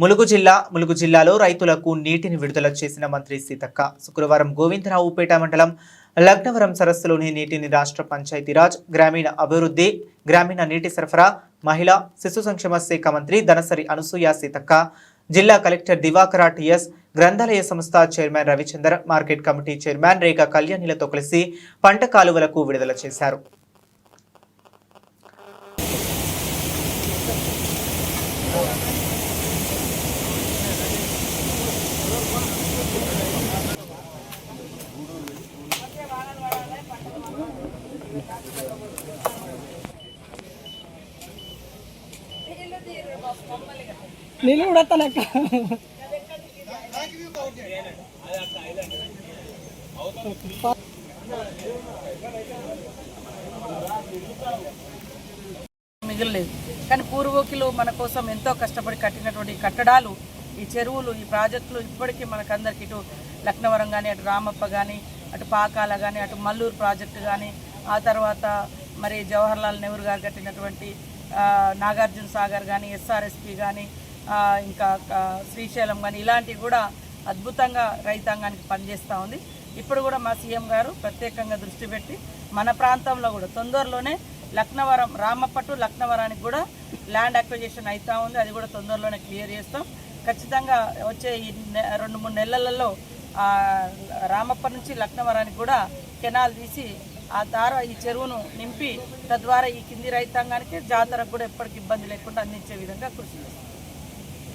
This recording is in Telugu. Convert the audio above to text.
ములుగు జిల్లా ములుగు జిల్లాలో రైతులకు నీటిని విడుదల చేసిన మంత్రి సీతక్క. శుక్రవారం గోవిందరావుపేట మండలం లగ్నవరం సరస్సులోని నీటిని రాష్ట్ర పంచాయతీరాజ్ గ్రామీణ అభివృద్ధి గ్రామీణ నీటి సరఫరా మహిళా శిశు సంక్షేమ శాఖ మంత్రి ధనసరి అనసూయ సీతక్క జిల్లా కలెక్టర్ దివాకర టిఎస్ గ్రంథాలయ సంస్థ chairman Ravichander market committee chairman Rekha కళ్యాణిలతో కలిసి పంట కాలువలకు విడుదల చేశారు. నీళ్ళు కూడా వస్తానక్క మిగలలేదు. కానీ పూర్వీకులు మన కోసం ఎంతో కష్టపడి కట్టినటువంటి కట్టడాలు ఈ చెరువులు ఈ ప్రాజెక్టులు ఇప్పటికీ మనకందరికి ఇటు లక్నవరం కానీ అటు రామప్ప కానీ అటు పాకాల కానీ అటు మల్లూరు ప్రాజెక్టు కానీ ఆ తర్వాత మరి జవహర్లాల్ నెహ్రూ గారు కట్టినటువంటి నాగార్జున సాగర్ కానీ ఎస్ఆర్ఎస్పి కానీ ఇంకా శ్రీశైలం కానీ ఇలాంటివి కూడా అద్భుతంగా రైతాంగానికి పనిచేస్తూ ఉంది. ఇప్పుడు కూడా మా సీఎం గారు ప్రత్యేకంగా దృష్టి పెట్టి మన ప్రాంతంలో కూడా తొందరలోనే లక్నవరం రామప్ప టు లక్నవరానికి కూడా ల్యాండ్ అక్విజిషన్ అవుతూ ఉంది. అది కూడా తొందరలోనే క్లియర్ చేస్తాం. ఖచ్చితంగా వచ్చే ఈ నె- రెండు మూడు నెలలలో రామప్ప నుంచి లక్నవరానికి కూడా కెనాల్ తీసి ఆ తార ఈ చెరువును నింపి తద్వారా ఈ కింది రైతాంగానికి జాతరకు కూడా ఎప్పటికి ఇబ్బంది లేకుండా అందించే విధంగా కృషి చేస్తాం.